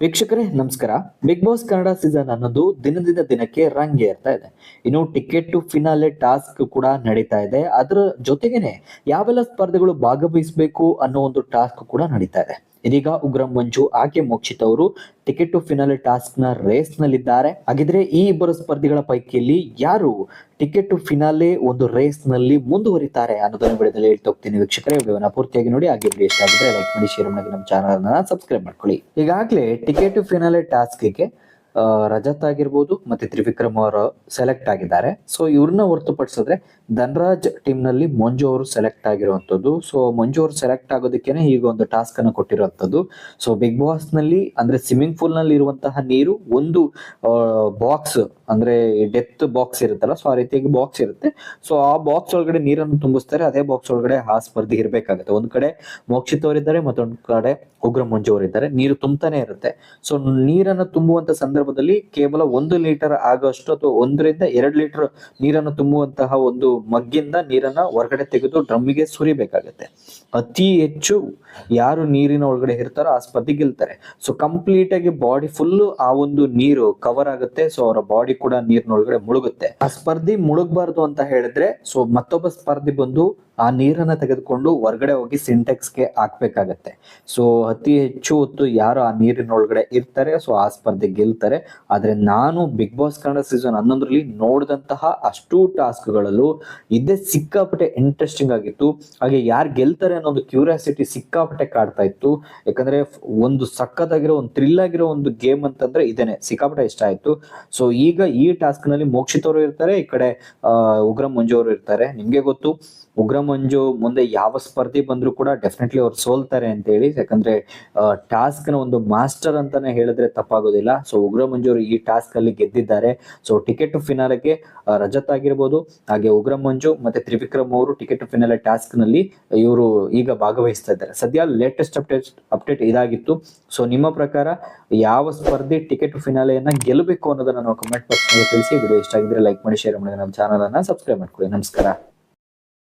ವೀಕ್ಷಕರೇ, ನಮಸ್ಕಾರ. Big boss Kannada season ಅನ್ನೋದು ದಿನದಿಂದ ದಿನಕ್ಕೆ ರಂಗೇರ್ತಾ ಇದೆ. ಇನ್ನು ಟಿಕೆಟ್ ಟು ಫಿನಾಲೆ ಟಾಸ್ಕ್ ಕೂಡ ನಡೀತಾ ಇದೆ. ಅದರ ಜೊತೆಗೇನೆ ಯಾವೆಲ್ಲ ಸ್ಪರ್ಧೆಗಳು ಭಾಗವಹಿಸಬೇಕು ಅನ್ನೋ ಒಂದು ಟಾಸ್ಕ್ ಕೂಡ ನಡೀತಾ ಇದೆ. ಇದೀಗ ಉಗ್ರಂ ಮಂಜು ಆಕೆ ಮೋಕ್ಷಿತ್ ಅವರು ಟಿಕೆಟ್ ಟು ಫಿನಲ್ ಟಾಸ್ಕ್ನ ರೇಸ್ ನಲ್ಲಿದ್ದಾರೆ ಹಾಗಿದ್ರೆ ಈ ಇಬ್ಬರು ಸ್ಪರ್ಧಿಗಳ ಪೈಕಿಯಲ್ಲಿ ಯಾರು ಟಿಕೆಟ್ ಟು ಫಿನಾಲೆ ಒಂದು ರೇಸ್ನಲ್ಲಿ ಮುಂದುವರಿತಾರೆ ಅನ್ನೋದನ್ನು ವಿಡಿಯೋದಲ್ಲಿ ಹೇಳ್ತಾ ಹೋಗ್ತೀನಿ ವೀಕ್ಷಕರೇ. ವಿಡಿಯೋನ ಪೂರ್ತಿಯಾಗಿ ನೋಡಿ, ಹಾಗೆ ಇಷ್ಟ ಆಗಿದ್ರೆ ಲೈಕ್ ಮಾಡಿ ಶೇರ್ ಮಾಡಿ, ನಮ್ಮ ಚಾನಲ್ ಸಬ್ಸ್ಕ್ರೈಬ್ ಮಾಡ್ಕೊಳ್ಳಿ. ಈಗಾಗಲೇ ಟಿಕೆಟ್ ಟು ಫಿನಾಲೆ ಟಾಸ್ಕ್ಗೆ ರಜತ್ ಆಗಿರ್ಬೋದು ಮತ್ತೆ ತ್ರಿವಿಕ್ರಮ್ ಅವರು ಸೆಲೆಕ್ಟ್ ಆಗಿದ್ದಾರೆ. ಸೊ ಇವ್ರನ್ನ ಹೊರತುಪಡಿಸಿದ್ರೆ ಧನ್ರಾಜ್ ಟೀಮ್ನಲ್ಲಿ ಮಂಜು ಅವರು ಸೆಲೆಕ್ಟ್ ಆಗಿರುವಂತದ್ದು ಸೊ ಮಂಜು ಅವರು ಸೆಲೆಕ್ಟ್ ಆಗೋದಕ್ಕೇನೆ ಈಗ ಒಂದು ಟಾಸ್ಕ್ ಅನ್ನು ಕೊಟ್ಟಿರುವಂತದ್ದು ಸೊ ಬಿಗ್ ಬಾಸ್ನಲ್ಲಿ, ಅಂದ್ರೆ ಸ್ವಿಮ್ಮಿಂಗ್ ಪೂಲ್ನಲ್ಲಿ ಇರುವಂತಹ ನೀರು ಒಂದು ಬಾಕ್ಸ್ ಅಂದ್ರೆ ಡೆತ್ ಬಾಕ್ಸ್ ಇರುತ್ತಲ್ಲ ಸೊ ಆ ರೀತಿಯಾಗಿ ಬಾಕ್ಸ್ ಇರುತ್ತೆ. ಸೊ ಆ ಬಾಕ್ಸ್ ಒಳಗಡೆ ನೀರನ್ನು ತುಂಬಿಸ್ತಾರೆ, ಅದೇ ಬಾಕ್ಸ್ ಒಳಗಡೆ ಆ ಸ್ಪರ್ಧೆ ಇರಬೇಕಾಗುತ್ತೆ. ಒಂದ್ ಕಡೆ ಮೋಕ್ಷಿತ್ ಅವರಿದ್ದಾರೆ, ಮತ್ತೊಂದ್ ಕಡೆ ಉಗ್ರ ಮಂಜು ಅವರಿದ್ದಾರೆ. ನೀರು ತುಂಬತಾನೆ ಇರುತ್ತೆ. ಸೊ ನೀರನ್ನು ತುಂಬುವಂತ ಸಂದರ್ಭದಲ್ಲಿ ಕೇವಲ ಒಂದು ಲೀಟರ್ ಆಗೋಷ್ಟು ಅಥವಾ ಒಂದರಿಂದ ಎರಡು ಲೀಟರ್ ನೀರನ್ನು ತುಂಬುವಂತಹ ಒಂದು ಮಗ್ಗಿಂದ ನೀರನ್ನ ಹೊರಗಡೆ ತೆಗೆದು ಡ್ರಮ್ಮಿಗೆ ಸುರಿಬೇಕಾಗತ್ತೆ. ಅತಿ ಹೆಚ್ಚು ಯಾರು ನೀರಿನ ಒಳಗಡೆ ಇರ್ತಾರೋ ಆ ಸ್ಪರ್ಧೆ ಗೆಲ್ತಾರೆ. ಸೊ ಕಂಪ್ಲೀಟ್ ಆಗಿ ಬಾಡಿ ಫುಲ್ ಆ ಒಂದು ನೀರು ಕವರ್ ಆಗುತ್ತೆ. ಸೊ ಅವರ ಬಾಡಿ ಕೂಡ ನೀರಿನೊಳಗಡೆ ಮುಳುಗುತ್ತೆ. ಆ ಸ್ಪರ್ಧಿ ಮುಳುಗಬಾರ್ದು ಅಂತ ಹೇಳಿದ್ರೆ ಸೊ ಮತ್ತೊಬ್ಬ ಸ್ಪರ್ಧಿ ಬಂದು ಆ ನೀರನ್ನ ತೆಗೆದುಕೊಂಡು ಹೊರಗಡೆ ಹೋಗಿ ಸಿಂಟೆಕ್ಸ್ಗೆ ಹಾಕ್ಬೇಕಾಗತ್ತೆ. ಸೊ ಅತಿ ಹೆಚ್ಚು ಹೊತ್ತು ಯಾರು ಆ ನೀರಿನೊಳಗಡೆ ಇರ್ತಾರೆ ಸೊ ಆ ಸ್ಪರ್ಧೆ ಗೆಲ್ತಾರೆ. ಆದ್ರೆ ನಾನು ಬಿಗ್ ಬಾಸ್ ಕನ್ನಡ ಸೀಸನ್ ಹನ್ನೊಂದರಲ್ಲಿ ನೋಡಿದಂತಹ ಅಷ್ಟು ಟಾಸ್ಕ್ಗಳಲ್ಲೂ ಇದೇ ಸಿಕ್ಕಾಪಟ್ಟೆ ಇಂಟ್ರೆಸ್ಟಿಂಗ್ ಆಗಿತ್ತು. ಹಾಗೆ ಯಾರು ಗೆಲ್ತಾರೆ ಅನ್ನೋ ಒಂದು ಕ್ಯೂರಿಯಾಸಿಟಿ ಸಿಕ್ಕಾಪಟ್ಟೆ ಕಾಡ್ತಾ ಇತ್ತು. ಯಾಕಂದ್ರೆ ಒಂದು ಸಖತ್ತಾಗಿರೋ, ಒಂದು ಥ್ರಿಲ್ ಆಗಿರೋ ಒಂದು ಗೇಮ್ ಅಂತಂದ್ರೆ ಇದೇನೆ, ಸಿಕ್ಕಾಪಟ್ಟೆ ಇಷ್ಟ ಆಯ್ತು. ಸೊ ಈಗ ಈ ಟಾಸ್ಕ್ನಲ್ಲಿ ಮೋಕ್ಷಿತವರು ಇರ್ತಾರೆ, ಈ ಕಡೆ ಉಗ್ರ ಮಂಜು ಅವರು ಇರ್ತಾರೆ. ನಿಮ್ಗೆ ಗೊತ್ತು, ಉಗ್ರ ಮಂಜು ಮುಂದೆ ಯಾವ ಸ್ಪರ್ಧಿ ಬಂದರೂ ಕೂಡ ಡೆಫಿನೆಟ್ಲಿ ಅವ್ರು ಸೋಲ್ತಾರೆ ಅಂತ ಹೇಳಿ ಯಾಕಂದ್ರೆ ಟಾಸ್ಕ್ನ ಒಂದು ಮಾಸ್ಟರ್ ಅಂತಾನೆ ಹೇಳಿದ್ರೆ ತಪ್ಪಾಗೋದಿಲ್ಲ. ಸೊ ಉಗ್ರ ಮಂಜು ಅವರು ಈ ಟಾಸ್ಕ್ ಅಲ್ಲಿ ಗೆದ್ದಿದ್ದಾರೆ. ಸೊ ಟಿಕೆಟ್ ಫಿನಾಲೆಗೆ ರಜತ್ ಆಗಿರ್ಬೋದು, ಹಾಗೆ ಉಗ್ರ ಮಂಜು ಮತ್ತೆ ತ್ರಿವಿಕ್ರಮ್ ಅವರು ಟಿಕೆಟ್ ಫಿನಾಲೆ ಟಾಸ್ಕ್ನಲ್ಲಿ ಇವರು ಈಗ ಭಾಗವಹಿಸ್ತಾ ಇದ್ದಾರೆ. ಸದ್ಯ ಲೇಟೆಸ್ಟ್ ಅಪ್ಡೇಟ್ ಅಪ್ಡೇಟ್ ಇದಾಗಿತ್ತು. ಸೊ ನಿಮ್ಮ ಪ್ರಕಾರ ಯಾವ ಸ್ಪರ್ಧಿ ಟಿಕೆಟ್ ಫಿನಾಲೆಯನ್ನ ಗೆಲ್ಲಬೇಕು ಅನ್ನೋದನ್ನ ನಾವು ಕಮೆಂಟ್ ಬಾಕ್ಸ್ ತಿಳಿಸಿ. ವಿಡಿಯೋ ಇಷ್ಟ ಆಗಿದ್ರೆ ಲೈಕ್ ಮಾಡಿ ಶೇರ್ ಮಾಡಿ, ನಮ್ಮ ಚಾನಲ್ ಅನ್ನ ಸಬ್ಸ್ಕ್ರೈಬ್ ಮಾಡ್ಕೊಳ್ಳಿ. ನಮಸ್ಕಾರ.